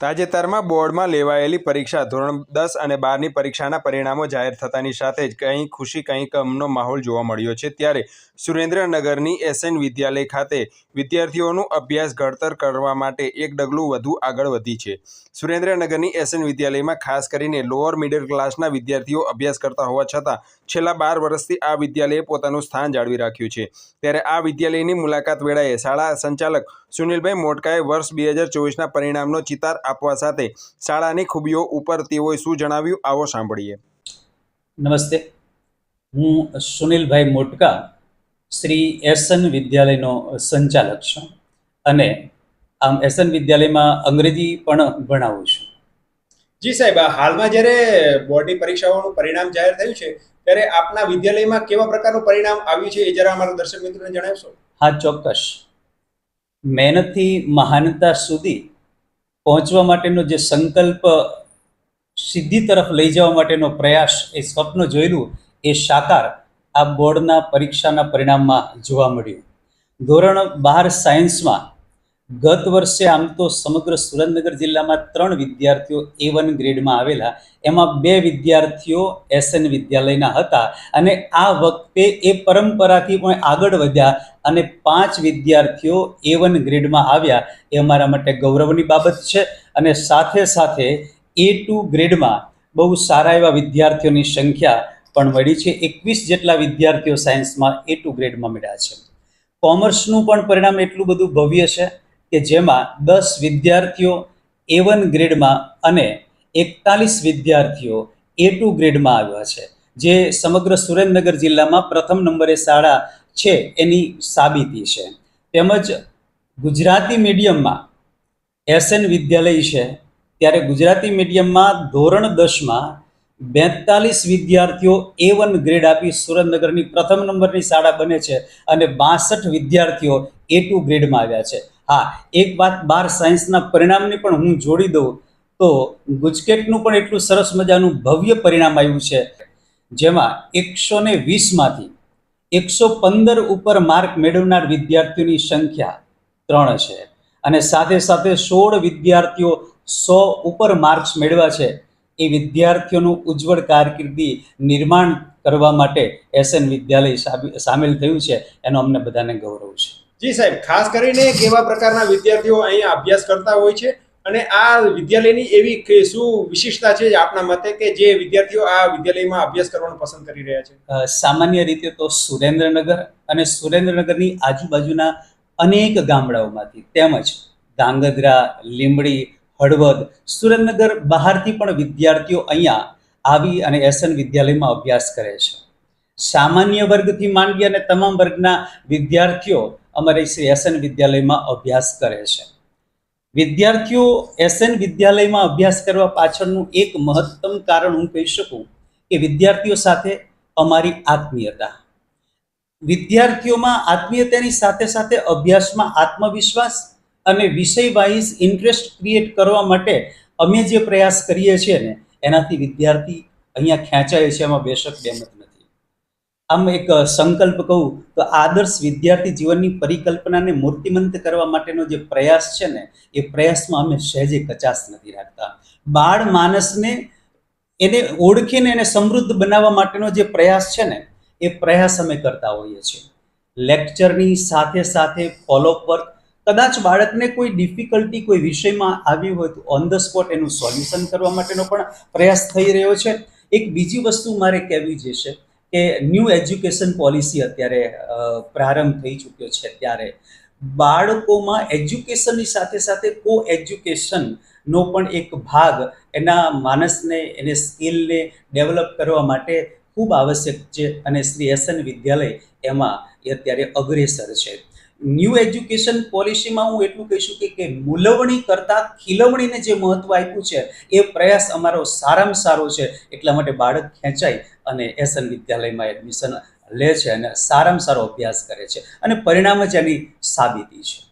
તાજેતરમાં બોર્ડમાં લેવાયેલી પરીક્ષા ધોરણ દસ અને બારની પરીક્ષાના પરિણામો જાહેર થતાની સાથે જ કંઈ ખુશી, કંઈ કમનો માહોલ જોવા મળ્યો છે. ત્યારે સુરેન્દ્રનગરની એસએન વિદ્યાલય ખાતે વિદ્યાર્થીઓનું અભ્યાસ ઘડતર કરવા માટે એક ડગલું વધુ આગળ વધી છે. સુરેન્દ્રનગરની એસએન વિદ્યાલયમાં ખાસ કરીને લોઅર મિડલ ક્લાસના વિદ્યાર્થીઓ અભ્યાસ કરતા હોવા છતાં છેલ્લા બાર વર્ષથી આ વિદ્યાલયે પોતાનું સ્થાન જાળવી રાખ્યું છે. ત્યારે આ વિદ્યાલયની મુલાકાત વેળાએ શાળા સંચાલક સુનિલભાઈ મોટકાએ વર્ષ બે હજાર ચોવીસના પરિણામનો ચિતાર આપવા સાથે શાળાની ખૂબીઓ ઉપર તેઓએ શું જણાવ્યું આવો સાંભળીએ. નમસ્તે. હું સુનિલભાઈ મોટકા શ્રી એસન વિદ્યાલયનો સંચાલક છું અને આમ એસન વિદ્યાલયમાં અંગ્રેજી પણ ભણાવું છું. જી સાહેબ આ હાલમાં જ્યારે બોર્ડની પરીક્ષાઓનું પરિણામ જાહેર થયું છે ત્યારે આપના વિદ્યાલયમાં કેવા પ્રકારનું પરિણામ આવ્યું છે એ જરા અમારા દર્શક મિત્રોને જણાવશો? હા ચોક્કસ. મહેનતથી મહાનતા સુધી પહોંચવા માટેનો જે સંકલ્પ સિદ્ધિ તરફ લઈ જવા માટેનો પ્રયાસ એ સ્વપ્ન જોયેલું, એ સાકાર આ બોર્ડના પરીક્ષાના પરિણામમાં જોવા મળ્યું. ધોરણ બાર સાયન્સમાં ગત વર્ષે આમ તો સમગ્ર સુરેન્દ્રનગર જિલ્લામાં ત્રણ વિદ્યાર્થીઓ એ વન ગ્રેડમાં આવેલા. એમાં બે વિદ્યાર્થીઓ એસએન વિદ્યાલયના હતા અને આ વખતે એ પરંપરાથી પણ આગળ વધ્યા અને પાંચ વિદ્યાર્થીઓ એ વન ગ્રેડમાં આવ્યા. એ અમારા માટે ગૌરવની બાબત છે અને સાથે સાથે એ ટુ ગ્રેડમાં બહુ સારા એવા વિદ્યાર્થીઓની સંખ્યા પણ મળી છે. એકવીસ જેટલા વિદ્યાર્થીઓ સાયન્સમાં એ ટુ ગ્રેડમાં મળ્યા છે. કોમર્સનું પણ પરિણામ એટલું બધું ભવ્ય છે. કે જેમાં દસ વિદ્યાર્થીઓ એ વન ગ્રેડમાં અને એકતાલીસ વિદ્યાર્થીઓ એ ટુ ગ્રેડમાં આવ્યા છે. જે સમગ્ર સુરેન્દ્રનગર જિલ્લામાં પ્રથમ નંબરે શાળા છે એની સાબિતી છે. તેમજ ગુજરાતી મીડિયમમાં એસએન વિદ્યાલય છે. ત્યારે ગુજરાતી મીડિયમમાં ધોરણ દસમાં બેતાલીસ વિદ્યાર્થીઓ એ વન ગ્રેડ આપી સુરેન્દ્રનગરની પ્રથમ નંબરની શાળા બને છે અને બાસઠ વિદ્યાર્થીઓ એ ટુ ગ્રેડમાં આવ્યા છે. હા, એક વાત બાર સાયન્સના પરિણામની પણ હું જોડી દઉં તો ગુજકેટનું પણ એટલું સરસ મજાનું ભવ્ય પરિણામ આવ્યું છે. જેમાં એકસો ને વીસમાંથી એકસો પંદર ઉપર માર્ક મેળવનાર વિદ્યાર્થીઓની સંખ્યા ત્રણ છે. અને સાથે સાથે સોળ વિદ્યાર્થીઓ સો ઉપર માર્ક્સ મેળવ્યા છે. એ વિદ્યાર્થીઓનું ઉજ્જવળ કારકિર્દી નિર્માણ કરવા માટે એસએન વિદ્યાલય સામેલ થયું છે. એનો અમને બધાને ગૌરવ છે. જી સાહેબ, ખાસ કરીને કેવા પ્રકારના વિદ્યાર્થીઓ અહીંયા અભ્યાસ કરતા હોય છે અને આ વિદ્યાલયની એવી શું વિશિષ્ટતા છે આપના મતે કે જે વિદ્યાર્થીઓ આ વિદ્યાલયમાં અભ્યાસ કરવાનું પસંદ કરી રહ્યા છે? સામાન્ય રીતે તો સુરેન્દ્રનગર અને સુરેન્દ્રનગરની આજુબાજુના અનેક ગામડાઓમાંથી તેમજ ધાંગધ્રા લીંબડી, હળવદ, સુરેન્દ્રનગર બહારથી પણ વિદ્યાર્થીઓ અહીંયા આવી અને એસએન વિદ્યાલયમાં અભ્યાસ કરે છે. સામાન્ય વર્ગથી માંડી અને તમામ વર્ગના વિદ્યાર્થીઓ અમારી શ્રી એસએન વિદ્યાલયમાં અભ્યાસ કરે છે. વિદ્યાર્થીઓ એસએન વિદ્યાલયમાં અભ્યાસ કરવા પાછળનું એક મહત્તમ કારણ હું કહી શકું કે વિદ્યાર્થીઓ સાથે અમારી આત્મીયતા. વિદ્યાર્થીઓમાં આત્મીયતાની સાથે સાથે અભ્યાસમાં આત્મવિશ્વાસ અને વિષય વાઇઝ ઇન્ટરેસ્ટ ક્રિએટ કરવા માટે અમે જે પ્રયાસ કરીએ છીએ ને, એનાથી વિદ્યાર્થી અહીંયા ખેંચાય છે, એમાં બેશક બેમત નથી. આમ એક સંકલ્પ કહું તો આદર્શ વિદ્યાર્થી જીવનની પરિકલ્પનાને મૂર્તિમંત કરવા માટેનો જે પ્રયાસ છે ને, એ પ્રયાસમાં અમે સહેજે કચાશ નથી રાખતા. બાળ માનસને એને ઓળખીને એને સમૃદ્ધ બનાવવા માટેનો જે પ્રયાસ છે ને, એ પ્રયાસ અમે કરતા હોઈએ છીએ. લેક્ચરની સાથે સાથે ફોલોઅપ વર્ક કદાચ બાળકને કોઈ ડિફિકલ્ટી કોઈ વિષયમાં આવી હોય તો ઓન ધ સ્પોટ એનું સોલ્યુશન કરવા માટેનો પણ પ્રયાસ થઈ રહ્યો છે. એક બીજી વસ્તુ મારે કહેવી જે છે કે ન્યૂ એજ્યુકેશન પોલિસી અત્યારે પ્રારંભ થઈ ચૂક્યો છે ત્યારે. બાળકોમાં એજ્યુકેશનની સાથે સાથે કો એજ્યુકેશનનો પણ એક ભાગ એના માનસને, એને સ્કિલને ડેવલપ કરવા માટે ખૂબ આવશ્યક છે અને શ્રી એસએન વિદ્યાલય એમાં એ અત્યારે અગ્રેસર છે. ન્યૂ એજ્યુકેશન પોલિસીમાં હું એટલું કહીશું કે કે મૂલવણી કરતાં ખીલવણીને જે મહત્વ આપ્યું છે, એ પ્રયાસ અમારો સારામાં સારો છે, એટલા માટે બાળક ખેંચાય અને એસએન વિદ્યાલયમાં એડમિશન લે છે અને સારામાં સારો અભ્યાસ કરે છે. અને પરિણામ જ એની સાબિતી છે.